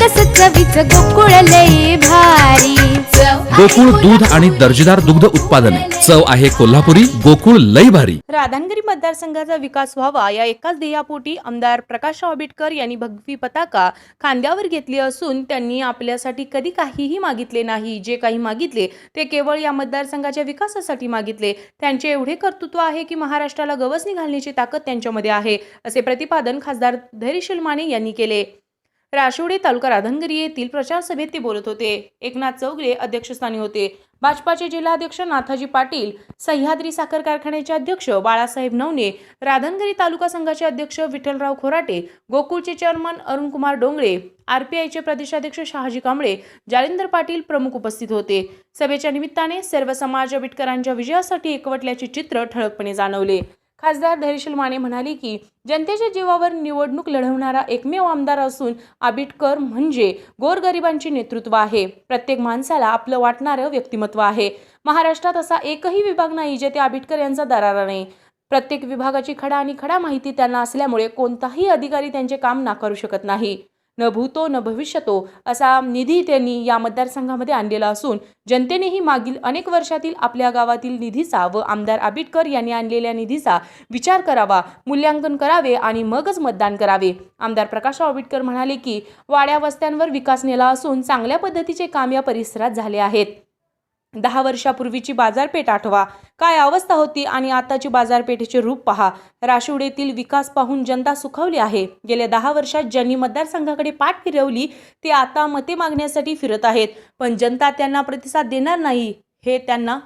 कस चवीच गोकुळ लई भारी. गोकुळ दूध आणि दर्जेदार दुग्ध उत्पादने. चव आहे कोल्हापुरी गोकुळ लई भारी. राधानगरी मतदारसंघाचा विकास व्हावा या एकाच ध्येयापोटी आमदार प्रकाश आंबेडकर यांनी भगवी पताका खांद्यावर घेतली असून त्यांनी आपल्यासाठी कधी काहीही मागितले नाही. जे काही मागितले ते केवळ या मतदारसंघाच्या विकासासाठी मागितले. त्यांचे एवढे कर्तृत्व आहे की महाराष्ट्राला गवसणी घालण्याची ताकद त्यांच्यामध्ये आहे असे प्रतिपादन खासदार धैर्यशील माने यांनी केले. राशिवडी तालुका राधनगिरी येथील प्रचार सभेत ते बोलत होते. एकनाथ चौगले अध्यक्षस्थानी होते. भाजपाचे जिल्हाध्यक्ष नाथाजी पाटील सह्याद्री साखर कारखान्याचे अध्यक्ष बाळासाहेब नवने राधनगिरी तालुका संघाचे अध्यक्ष विठ्ठलराव खोराटे गोकुळचे चेअरमन अरुणकुमार डोंगळे आरपीआयचे प्रदेशाध्यक्ष शहाजी कांबळे जालिंदर पाटील प्रमुख उपस्थित होते. सभेच्या निमित्ताने सर्व समाज आंबेडकरांच्या विजयासाठी एकवटल्याचे चित्र ठळकपणे जाणवले. खासदार धैर्यशील माने म्हणाले की जनतेच्या जीवावर निवडणूक लढवणारा एकमेव आमदार असून आबिटकर म्हणजे गोरगरिबांचे नेतृत्व आहे. प्रत्येक माणसाला आपलं वाटणारं व्यक्तिमत्व आहे. महाराष्ट्रात असा एकही विभाग नाही जेथे आबिटकर यांचा दरारा नाही. प्रत्येक विभागाची खडा आणि खडा माहिती त्यांना असल्यामुळे कोणताही अधिकारी त्यांचे काम नाकारू शकत नाही. न भूतो न भविष्यतो असा निधी त्यांनी या मतदारसंघामध्ये आणलेला असून जनतेनेही मागील अनेक वर्षातील आपल्या गावातील निधीचा व आमदार आबिटकर यांनी आणलेल्या निधीचा विचार करावा मूल्यांकन करावे आणि मगच मतदान करावे. आमदार प्रकाश आंबेडकर म्हणाले की वाड्या वस्त्यांवर विकास नेला असून चांगल्या पद्धतीचे काम या परिसरात झाले आहेत. दहा वर्षापूर्वीची बाजारपेठ आठवा. काय अवस्था होती आणि आताची बाजारपेठेचे रूप पहा. राशिवडेतील विकास पाहून जनता सुखावली आहे. गेल्या दहा वर्षात ज्यांनी मतदारसंघाकडे पाठ फिरवली ते आता मते मागण्यासाठी फिरत आहेत. पण जनता त्यांना प्रतिसाद देणार नाही हे त्यांना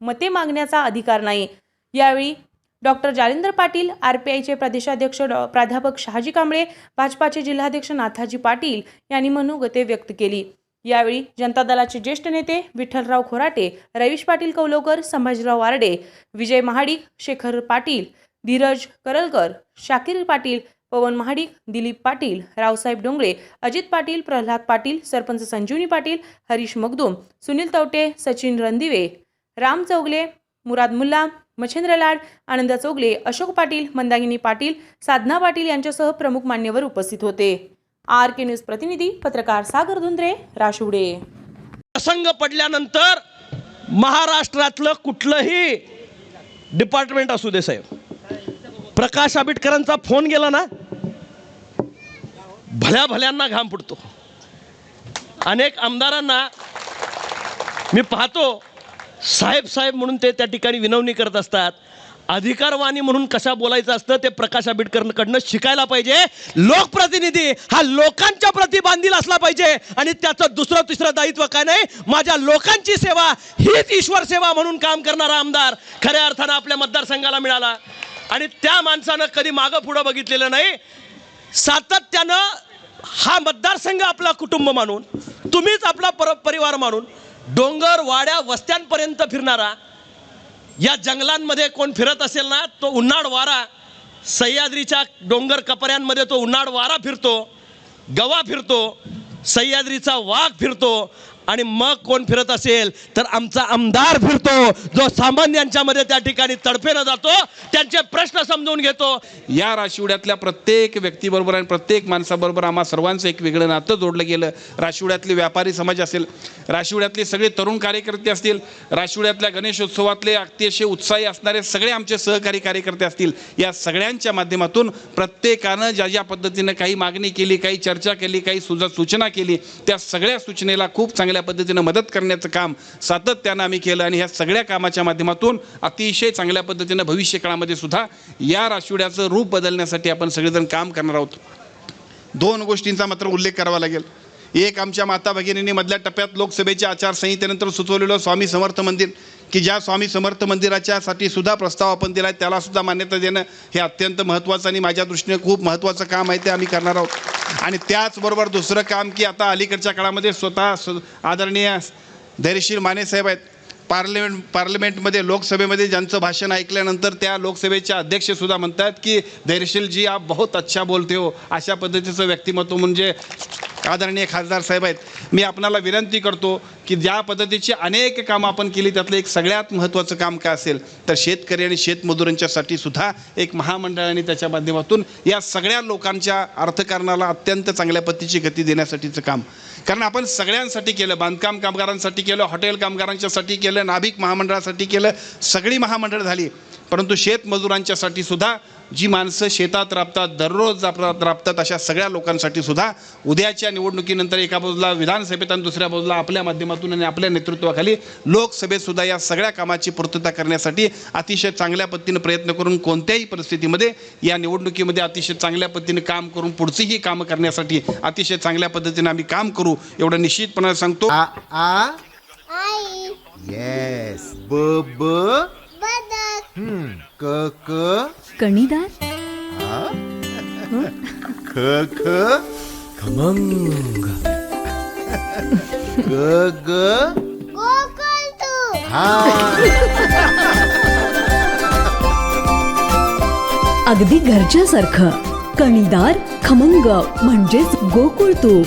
मते मागण्याचा अधिकार नाही. यावेळी doctor Jalindar Patil R P आयचे प्रदेशाध्यक्ष डॉ. प्राध्यापक शहाजी कांबळे भाजपाचे जिल्हाध्यक्ष नाथाजी पाटील यांनी मनोगते व्यक्त केली. यावेळी जनता दलाचे ज्येष्ठ नेते विठ्ठलराव खोराटे रवीश पाटील कौलोकर संभाजीराव वारडे विजय महाडिक शेखर पाटील धीरज करलकर शाकीर पाटील पवन महाडिक दिलीप पाटील रावसाहेब डोंगळे अजित पाटील प्रल्हाद पाटील सरपंच संजीवनी पाटील हरीश मगदूम सुनील तवटे सचिन रणदिवे राम चौगले मुराद मुल्ला मच्छेंद्र लाड आनंद चौगले अशोक पाटील मंदागिनी पाटील साधना पाटील यांच्यासह प्रमुख मान्यवर उपस्थित होते. आर के न्यूज प्रतिनिधी पत्रकार सागर धुंद्रे राशिवडे. प्रसंग पडल्यानंतर महाराष्ट्रातलं कुठलंही डिपार्टमेंट असू दे साहेब. प्रकाश आंबेडकरांचा फोन गेला ना भल्या भल्यांना घाम फुटतो. अनेक आमदारांना मी पाहतो साहेब साहेब म्हणून ते त्या ठिकाणी विनवणी करत असतात. अधिकारवाणी म्हणून कशा बोलायचं असतं ते प्रकाश आंबेडकरकडनं शिकायला पाहिजे. लोकप्रतिनिधी हा लोकांच्या प्रति बांधील असला पाहिजे. आणि त्याचं दुसरं तिसरं दायित्व काय नाही? माझ्या लोकांची सेवा हीच ईश्वर सेवा म्हणून काम करणारा आमदार खऱ्या अर्थानं आपल्या मतदारसंघाला मिळाला. आणि त्या माणसानं कधी मागं पुढं बघितलेलं नाही. सातत्यानं हा मतदारसंघ आपला कुटुंब मानून तुम्हीच आपला पर परिवार मानून डोंगर वाड्या वस्त्यांपर्यंत फिरणारा या जंगलांमध्ये कोण फिरत असेल ना तो उन्हाळ वारा सह्याद्रीच्या डोंगर कपऱ्यांमध्ये तो उन्हाळ वारा फिरतो गवा फिरतो सह्याद्रीचा वाघ फिरतो आणि मग कोण फिरत असेल तर आमचा आमदार फिरतो. जो सामान्यांच्यामध्ये त्या ठिकाणी तडफेनं जातो त्यांचे प्रश्न समजून घेतो. या राशिवड्यातल्या प्रत्येक व्यक्तीबरोबर आणि प्रत्येक माणसाबरोबर आम्हा सर्वांचं एक वेगळं नातं जोडलं गेलं. राशिवड्यातले व्यापारी समाज असेल राशिवड्यातले सगळे तरुण कार्यकर्ते असतील राशिवड्यातल्या गणेशोत्सवातले अतिशय उत्साही असणारे सगळे आमचे सहकारी कार्यकर्ते असतील या सगळ्यांच्या माध्यमातून प्रत्येकानं ज्या ज्या पद्धतीनं काही मागणी केली काही चर्चा केली काही सुजा सूचना केली त्या सगळ्या सूचनेला खूप चांगल्या पद्धतीनं मदत करण्याचं काम सातत्यानं आम्ही केलं आणि ह्या सगळ्या कामाच्या माध्यमातून अतिशय चांगल्या पद्धतीनं भविष्य काळामध्ये सुद्धा या राशिवड्याचं रूप बदलण्यासाठी आपण सगळेजण काम करणार आहोत. दोन गोष्टींचा मात्र उल्लेख करावा लागेल. एक आमच्या माता भगिनींनी मधल्या टप्प्यात लोकसभेच्या आचारसंहितेनंतर सुचवलेलं स्वामी समर्थ मंदिर की ज्या स्वामी समर्थ मंदिराच्यासाठी सुद्धा प्रस्ताव आपण दिला आहे त्याला सुद्धा मान्यता देणं हे अत्यंत महत्त्वाचं आणि माझ्या दृष्टीने खूप महत्त्वाचं काम आहे ते आम्ही करणार आहोत. आणि त्याचबरोबर दुसरं काम की आता अलीकडच्या काळामध्ये स्वतः स्व- आदरणीय धैर्यशील मानेसाहेब आहेत. पार्लमेंट पार्लमेंटमध्ये लोकसभेमध्ये ज्यांचं भाषण ऐकल्यानंतर त्या लोकसभेचे अध्यक्षसुद्धा म्हणतात की धैर्यशीलजी आप बहुत अच्छा बोलते हो. अशा पद्धतीचं व्यक्तिमत्व म्हणजे आदरणीय खासदार साहेब आहेत. मी आपणाला विनंती करतो की ज्या पद्धतीची अनेक कामं आपण केली त्यातलं एक सगळ्यात महत्त्वाचं काम काय असेल तर शेतकरी आणि शेतमजुरांच्यासाठी सुद्धा एक महामंडळाने त्याच्या माध्यमातून या सगळ्या लोकांच्या अर्थकारणाला अत्यंत चांगल्या पद्धतीची गती देण्यासाठीचं काम. कारण आपण सगळ्यांसाठी केलं बांधकाम कामगारांसाठी केलं हॉटेल कामगारांच्यासाठी केलं नाभिक महामंडळासाठी केलं सगळी महामंडळ झाली. परंतु शेतमजुरांच्यासाठी सुद्धा जी माणसं शेतात राबतात दररोज राबतात राबतात अशा सगळ्या लोकांसाठी सुद्धा उद्याच्या निवडणुकीनंतर एका बाजूला विधानसभेत आणि दुसऱ्या बाजूला आपल्या माध्यमातून आणि आपल्या नेतृत्वाखाली लोकसभेत सुद्धा या सगळ्या कामाची पूर्तता करण्यासाठी अतिशय चांगल्या पद्धतीनं प्रयत्न करून कोणत्याही परिस्थितीमध्ये या निवडणुकीमध्ये अतिशय चांगल्या पद्धतीने काम करून पुढचीही कामं करण्यासाठी अतिशय चांगल्या पद्धतीने आम्ही काम करू एवढं निश्चितपणे सांगतो. आ येस ब ब हम्म, क क? कणीदार? ख ख? खमंग. ग ग? तू हा. अगदी घरच्यासारखं. कणीदार खमंग म्हणजेच गोकुळ तूप